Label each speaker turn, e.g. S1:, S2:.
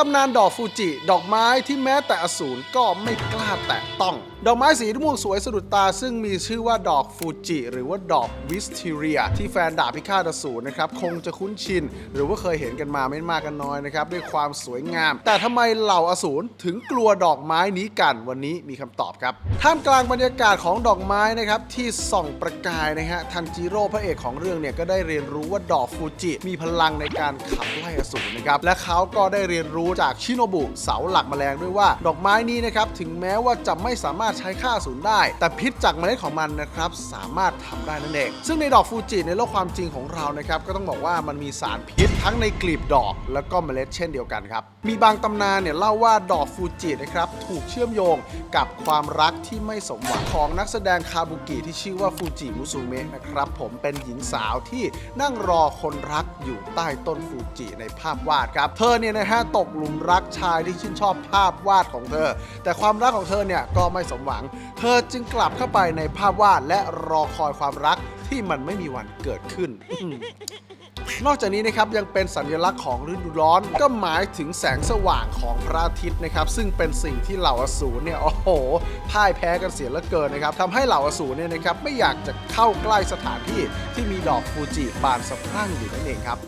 S1: ตำนานดอกฟูจิ ดอกไม้ที่แม้แต่อสูรก็ไม่กล้าแตะต้อง ดอกไม้สีม่วงสวยสะดุดตา ซึ่งมีชื่อว่าดอกฟูจิ หรือว่าดอกวิสทีเรีย ที่แฟนดาบพิฆาตอสูรนะครับคงจะคุ้นชิน หรือว่าเคยเห็นกันมาไม่มากกันน้อยนะครับด้วยความสวยงาม แต่ทำไมเหล่าอสูรถึงกลัวดอกไม้นี้กันวันนี้มีคำตอบครับท่ามกลางบรรยากาศของดอกไม้นะครับที่ส่องประกายนะฮะทันจิโร่พระเอกของเรื่องเนี่ยก็ได้เรียนรู้ว่าดอกฟูจิ มีพลังในการขับไล่อสูรนะครับและเขาก็ได้เรียนรู้จากชิโนบุเสาหลักแมลงด้วยว่า ดอกไม้นี้นะครับถึงแม้ว่าจะไม่สามารถใช้ฆ่าศูนย์ได้ แต่พิษจากเมล็ดของมันนะครับสามารถทำได้นั่นเอง ซึ่งในดอกฟูจิในโลกความจริงของเรานะครับก็ต้องบอกว่ามันมีสารพิษทั้งในกลีบดอก แล้วก็เมล็ดเช่นเดียวกันครับมีบางตำนานเนี่ยเล่าว่าดอกฟูจินะครับ ถูกเชื่อมโยงกับความรักที่ไม่สมหวังของนักแสดงคาบุกิที่ชื่อว่าฟูจิมุสุเมะนะครับ ผมเป็นหญิงสาวที่นั่งรอคนรักอยู่ใต้ต้นฟูจิในภาพวาดครับ เธอเนี่ยนะฮะตกหลุมรักชายที่ชื่นชอบภาพวาดของเธอ แต่ความรักของเธอเนี่ยก็ไม่สมหวัง เธอจึงกลับเข้าไปในภาพวาดและรอคอยความรักที่มันไม่มีวันเกิดขึ้น นอกจากนี้นะครับยังเป็นสัญลักษณ์ของฤดูร้อน ก็หมายถึงแสงสว่างของพระอาทิตย์นะครับ ซึ่งเป็นสิ่งที่เหล่าอสูรเนี่ยโอ้โหพ่ายแพ้กันเสียเหลือเกินนะครับทำให้เหล่าอสูรเนี่ยนะครับไม่อยากจะเข้าใกล้สถานที่ที่มีดอกฟูจิบานสะพรั่งอยู่นั่นเองครับ